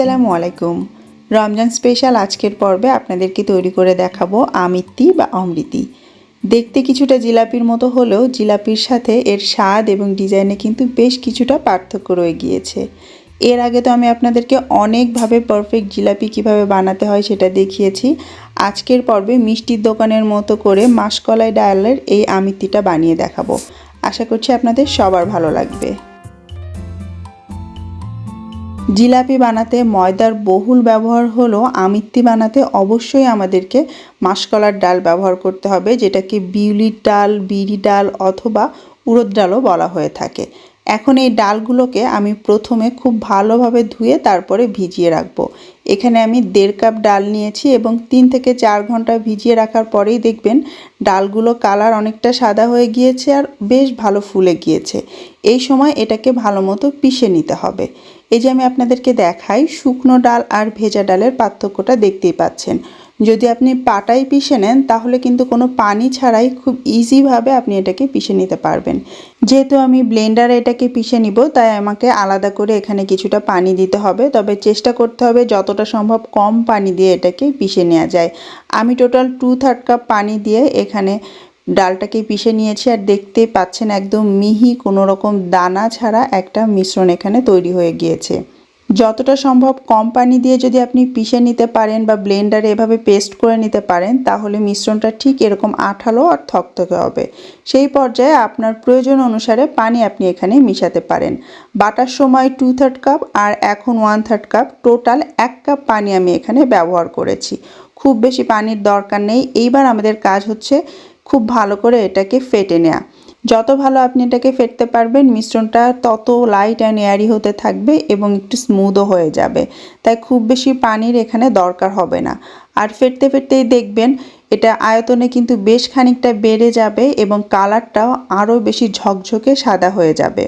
আসসালামু আলাইকুম। রমজান স্পেশাল আজকের পর্বে আপনাদেরকে তৈরি করে দেখাবো আমিত্তি বা অমৃতি। দেখতে কিছুটা জিলাপির মতো হলেও জিলাপির সাথে এর স্বাদ এবং ডিজাইনে কিন্তু বেশ কিছুটা পার্থক্য রয়ে গিয়েছে। এর আগে তো আমি আপনাদেরকে অনেকভাবে পারফেক্ট জিলাপি কীভাবে বানাতে হয় সেটা দেখিয়েছি। আজকের পর্বে মিষ্টির দোকানের মতো করে মাসকলাই ডায়ালের এই আমিত্তিটা বানিয়ে দেখাবো। আশা করছি আপনাদের সবার ভালো লাগবে। জিলাপি বানাতে ময়দার বহুল ব্যবহার হলো, আমিত্তি বানাতে অবশ্যই আমাদেরকে মাসকলার ডাল ব্যবহার করতে হবে, যেটাকে বিউলির ডাল, বিড়ি ডাল অথবা উড়দ ডালও বলা হয়ে থাকে। এখন এই ডালগুলোকে আমি প্রথমে খুব ভালোভাবে ধুয়ে তারপরে ভিজিয়ে রাখব। এখানে আমি দেড় কাপ ডাল নিয়েছি এবং তিন থেকে চার ঘণ্টা ভিজিয়ে রাখার পরেই দেখবেন ডালগুলো কালার অনেকটা সাদা হয়ে গিয়েছে আর বেশ ভালো ফুলে গিয়েছে। এই সময় এটাকে ভালো মতো পিষে নিতে হবে। এই যে আমি আপনাদেরকে দেখাই, শুকনো ডাল আর ভেজা ডালের পার্থক্যটা দেখতেই পাচ্ছেন। যদি আপনি পাটাই পিষে নেন, তাহলে কিন্তু কোনো পানি ছাড়াই খুব ইজিভাবে আপনি এটাকে পিষে নিতে পারবেন। যেহেতু আমি ব্লেন্ডারে এটাকে পিষে নিব, তাই আমাকে আলাদা করে এখানে কিছুটা পানি দিতে হবে। তবে চেষ্টা করতে হবে যতটা সম্ভব কম পানি দিয়ে এটাকে পিষে নেওয়া যায়। আমি টোটাল টু থার্ড কাপ পানি দিয়ে এখানে ডালটাকে পিষে নিয়েছি আর দেখতে পাচ্ছেন একদম মিহি কোনো রকম দানা ছাড়া একটা মিশ্রণ এখানে তৈরি হয়ে গিয়েছে। যতটা সম্ভব কম পানি দিয়ে যদি আপনি পিষে নিতে পারেন বা ব্লেন্ডারে এভাবে পেস্ট করে নিতে পারেন, তাহলে মিশ্রণটা ঠিক এরকম আঠালো আর থকথকে হবে। সেই পর্যায়ে আপনার প্রয়োজন অনুসারে পানি আপনি এখানে মিশাতে পারেন। বাটার সময় টু থার্ড কাপ আর এখন ওয়ান থার্ড কাপ টোটাল এক কাপ পানি আমি এখানে ব্যবহার করেছি। খুব বেশি পানির দরকার নেই। এইবার আমাদের কাজ হচ্ছে খুব ভালো করে এটাকে ফেটে নেয়া। যত ভালো আপনি এটাকে ফেটতে পারবেন, মিশ্রণটা তত লাইট অ্যান্ড এয়ারি হতে থাকবে এবং একটু স্মুদও হয়ে যাবে। তাই খুব বেশি পানির এখানে দরকার হবে না। আর ফেটতে ফেটতেই দেখবেন, এটা আয়তনে কিন্তু বেশ খানিকটা বেড়ে যাবে এবং কালারটাও আরও বেশি ঝকঝকে সাদা হয়ে যাবে।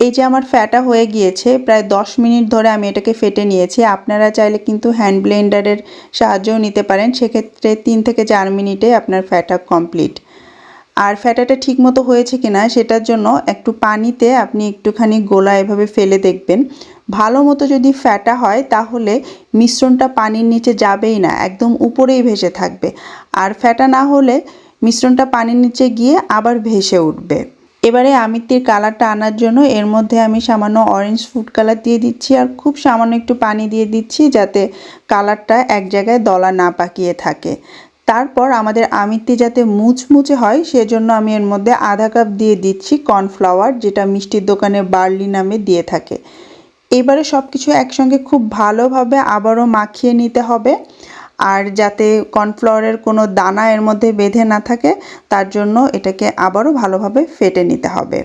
এই যে আমার ফ্যাটা হয়ে গিয়েছে, প্রায় দশ মিনিট ধরে আমি এটাকে ফেটে নিয়েছি। আপনারা চাইলে কিন্তু হ্যান্ড ব্লেন্ডারের সাহায্যও নিতে পারেন। সেক্ষেত্রে তিন থেকে চার মিনিটে আপনার ফ্যাটা কমপ্লিট। আর ফ্যাটাটা ঠিক মতো হয়েছে কিনা সেটার জন্য একটু পানিতে আপনি একটুখানি গোলা এভাবে ফেলে দেখবেন। ভালো মতো যদি ফ্যাটা হয় তাহলে মিশ্রণটা পানির নিচে যাবেই না, একদম উপরেই ভেসে থাকবে। আর ফ্যাটা না হলে মিশ্রণটা পানির নিচে গিয়ে আবার ভেসে উঠবে। এবারে আমিত্তির কালারটা আনার জন্য এর মধ্যে আমি সামান্য অরেঞ্জ ফুড কালার দিয়ে দিচ্ছি আর খুব সামান্য একটু পানি দিয়ে দিচ্ছি যাতে কালারটা এক জায়গায় দলা না পাকিয়ে থাকে। তারপর আমাদের আমিত্তি যাতে মুচমুচে হয় সেজন্য আমি এর মধ্যে আধা কাপ দিয়ে দিচ্ছি কর্নফ্লাওয়ার, যেটা মিষ্টির দোকানে বার্লি নামে দিয়ে থাকে। এবারে সব কিছু একসঙ্গে খুব ভালোভাবে আবারও মাখিয়ে নিতে হবে। আর যাতে কর্নফ্লাওয়ারের কোনো দানা এর মধ্যে বেঁধে না থাকে, তার জন্য এটাকে আবারও ভালোভাবে ফেটে নিতে হবে।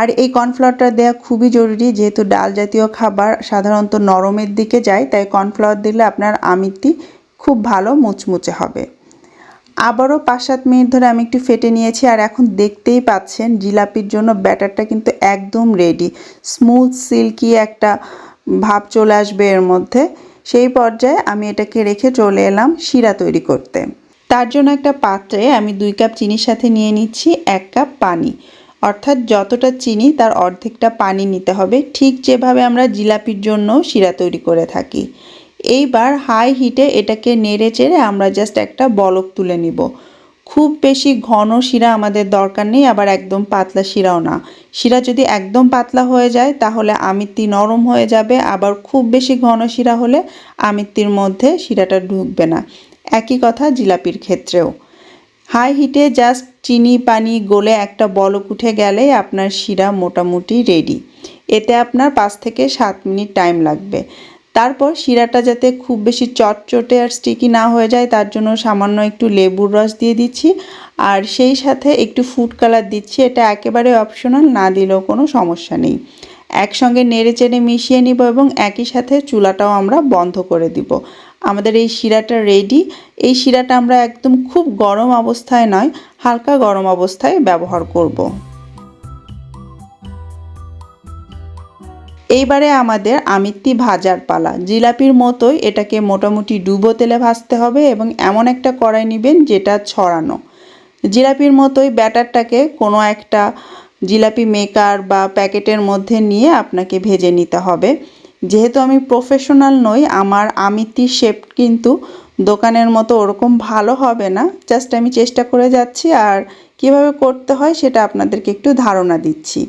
আর এই কর্নফ্লাওয়ারটা দেওয়া খুবই জরুরি, যেহেতু ডাল জাতীয় খাবার সাধারণত নরমের দিকে যায়, তাই কর্নফ্লাওয়ার দিলে আপনার আমিত্তি খুব ভালো মুচমুচে হবে। আবারও পাঁচ সাত মিনিট ধরে আমি একটু ফেটে নিয়েছি, আর এখন দেখতেই পাচ্ছেন জিলাপির জন্য ব্যাটারটা কিন্তু একদম রেডি। স্মুথ, সিল্কি একটা ভাব চলে আসবে এর মধ্যে। সেই পর্যায়ে আমি এটাকে রেখে চলে এলাম শিরা তৈরি করতে। তার জন্য একটা পাত্রে আমি দুই কাপ চিনির সাথে নিয়ে নিচ্ছি এক কাপ পানি। অর্থাৎ যতটা চিনি তার অর্ধেকটা পানি নিতে হবে। ঠিক যেভাবে আমরা জিলাপির জন্য শিরা তৈরি করে থাকি। এইবার হাই হিটে এটাকে নেড়ে চেড়ে আমরা জাস্ট একটা বলক তুলে নিব। খুব বেশি ঘন শিরা আমাদের দরকার নেই, আবার একদম পাতলা শিরাও না। শিরা যদি একদম পাতলা হয়ে যায়, তাহলে আমিত্তি নরম হয়ে যাবে, আবার খুব বেশি ঘন শিরা হলে আমিত্তির মধ্যে শিরাটা ঢুকবে না। একই কথা জিলাপির ক্ষেত্রেও। হাই হিটে জাস্ট চিনি পানি গলে একটা বলক উঠে গেলেই আপনার শিরা মোটামুটি রেডি। এতে আপনার পাঁচ থেকে সাত মিনিট টাইম লাগবে। তারপর শিরাটা যাতে খুব বেশি চটচটে আর স্টিকি না হয়ে যায়, তার জন্য সামান্য একটু লেবুর রস দিয়ে দিচ্ছি। আর সেই সাথে একটু ফুড কালার দিচ্ছি, এটা একেবারে অপশনাল না দিলেও কোনো সমস্যা নেই। একসঙ্গে নেড়ে চেড়ে মিশিয়ে নিব এবং একই সাথে চুলাটাও আমরা বন্ধ করে দিব। আমাদের এই শিরাটা রেডি এই শিরাটা আমরা একদম খুব গরম অবস্থায় নয়, হালকা গরম অবস্থায় ব্যবহার করব। এইবারে আমাদের আমিত্তি ভাজার পালা। জিলাপির মতোই এটাকে মোটামুটি ডুবো তেলে ভাজতে হবে এবং এমন একটা কড়াই নেবেন যেটা ছড়ানো। জিলাপির মতোই ব্যাটারটাকে কোনো একটা জিলাপি মেকার বা প্যাকেটের মধ্যে নিয়ে আপনাকে ভেজে নিতে হবে। যেহেতু আমি প্রফেশনাল নই, আমার আমিত্তির শেপ কিন্তু দোকানের মতো ওরকম ভালো হবে না। জাস্ট আমি চেষ্টা করে যাচ্ছি আর কীভাবে করতে হয় সেটা আপনাদেরকে একটু ধারণা দিচ্ছি।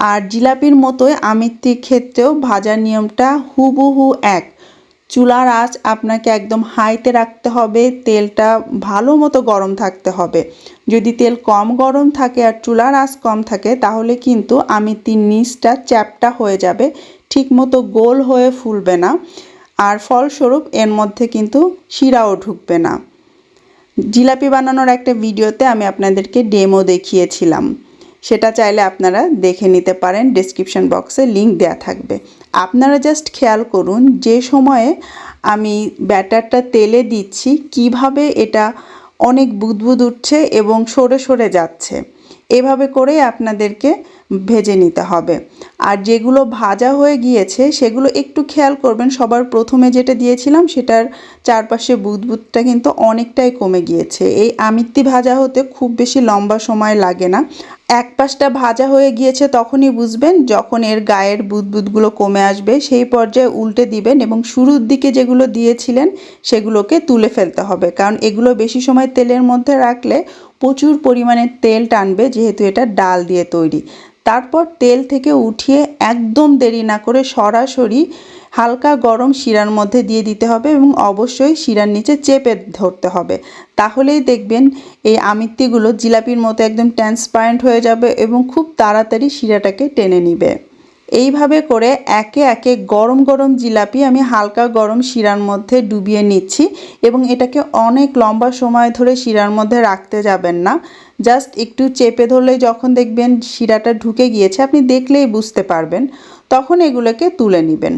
আর জিলাপির মতোই আমিত্তির ক্ষেত্রেও ভাজার নিয়মটা হুবহু এক। চুলার আঁচ আপনাকে একদম হাইতে রাখতে হবে, তেলটা ভালো মতো গরম থাকতে হবে। যদি তেল কম গরম থাকে আর চুলার আঁচ কম থাকে, তাহলে কিন্তু আমিত্তির নিচটা চ্যাপটা হয়ে যাবে ঠিক মতো গোল হয়ে ফুলবে না। আর ফলস্বরূপ এর মধ্যে কিন্তু শিরাও ঢুকবে না। জিলাপি বানানোর একটা ভিডিওতে আমি আপনাদেরকে ডেমো দেখিয়েছিলাম। সেটা চাইলে আপনারা দেখে নিতে পারেন ডিসক্রিপশন বক্সে লিঙ্ক দেওয়া থাকবে। আপনারা জাস্ট খেয়াল করুন যে সময়ে আমি ব্যাটারটা তেলে দিচ্ছি, কীভাবে এটা অনেক বুদবুদ উঠছে এবং সরে সরে যাচ্ছে। এভাবে করেই আপনাদেরকে ভেজে নিতে হবে। আর যেগুলো ভাজা হয়ে গিয়েছে, সেগুলো একটু খেয়াল করবেন, সবার প্রথমে যেটা দিয়েছিলাম, সেটার চারপাশে বুদবুদটা কিন্তু অনেকটাই কমে গিয়েছে। এই আমিত্তি ভাজা হতে খুব বেশি লম্বা সময় লাগে না। এক পাশটা ভাজা হয়ে গিয়েছে তখনই বুঝবেন, যখন এর গায়ের বুদবুদগুলো কমে আসবে, সেই পর্যায়ে উল্টে দিবেন এবং শুরুর দিকে যেগুলো দিয়েছিলেন, সেগুলোকে তুলে ফেলতে হবে। কারণ এগুলো বেশি সময় তেলের মধ্যে রাখলে প্রচুর পরিমাণে তেল টানবে, যেহেতু এটা ডাল দিয়ে তৈরি। তারপর তেল থেকে উঠিয়ে একদম দেরি না করে সরাসরি হালকা গরম শিরার মধ্যে দিয়ে দিতে হবে এবং অবশ্যই শিরার নিচে চেপে ধরতে হবে। তাহলেই দেখবেন এই আমিত্তিগুলো জিলাপির মতো একদম ট্রান্সপারেন্ট হয়ে যাবে এবং খুব তাড়াতাড়ি শিরাটাকে টেনে নিবে। এইভাবে করে একে একে গরম গরম জিলাপি আমি হালকা গরম শিরার মধ্যে ডুবিয়ে নিচ্ছি এবং এটাকে অনেক লম্বা সময় ধরে শিরার মধ্যে রাখতে যাবেন না। জাস্ট একটু চেপে ধরলেই যখন দেখবেন শিরাটা ঢুকে গিয়েছে, আপনি দেখলেই বুঝতে পারবেন। তখন এগুলোকে তুলে নেবেন।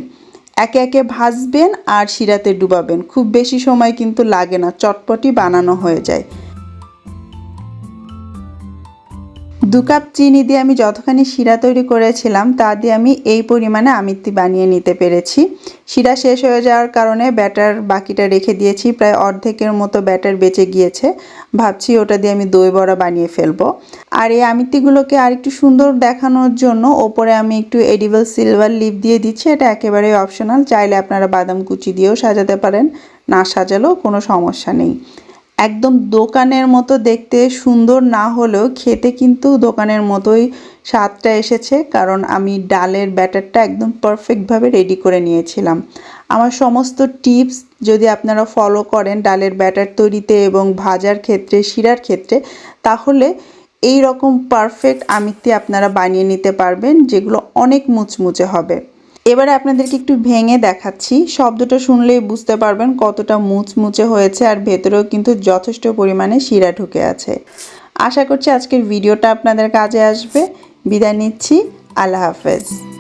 একে একে ভাজবেন আর শিরাতে ডুবাবেন। খুব বেশি সময় কিন্তু লাগে না, চটপটি বানানো হয়ে যায়। দু কাপ চিনি দিয়ে আমি যতখানি শিরা তৈরি করেছিলাম, তা দিয়ে আমি এই পরিমাণে আমিত্তি বানিয়ে নিতে পেরেছি। শিরা শেষ হয়ে যাওয়ার কারণে ব্যাটার বাকিটা রেখে দিয়েছি, প্রায় অর্ধেকের মতো ব্যাটার বেঁচে গিয়েছে। ভাবছি ওটা দিয়ে আমি দই বড়া বানিয়ে ফেলব। আর এই আমিত্তিগুলোকে আর একটু সুন্দর দেখানোর জন্য ওপরে আমি একটু এডিবল সিলভার লিপ দিয়ে দিচ্ছি, এটা একেবারেই অপশনাল, চাইলে আপনারা বাদাম কুচি দিয়েও সাজাতে পারেন, না সাজালেও কোনো সমস্যা নেই। একদম দোকানের মতো দেখতে সুন্দর না হলেও খেতে কিন্তু দোকানের মতোই স্বাদটা এসেছে, কারণ আমি ডালের ব্যাটারটা একদম পারফেক্টভাবে রেডি করে নিয়েছিলাম। আমার সমস্ত টিপস যদি আপনারা ফলো করেন ডালের ব্যাটার তৈরিতে এবং ভাজার ক্ষেত্রে, শিরার ক্ষেত্রে, তাহলে এই রকম পারফেক্ট আমিত্তি আপনারা বানিয়ে নিতে পারবেন, যেগুলো অনেক মুচমুচে হবে। এবারে আপনাদেরকে একটু ভেঙে দেখাচ্ছি। শব্দটা শুনলেই বুঝতে পারবেন কতটা মুচমুচে হয়েছে আর ভেতরেও কিন্তু যথেষ্ট পরিমাণে শিরা ঢুকে আছে। আশা করছি আজকের ভিডিওটা আপনাদের কাজে আসবে। বিদায় নিচ্ছি। আল্লাহ হাফেজ।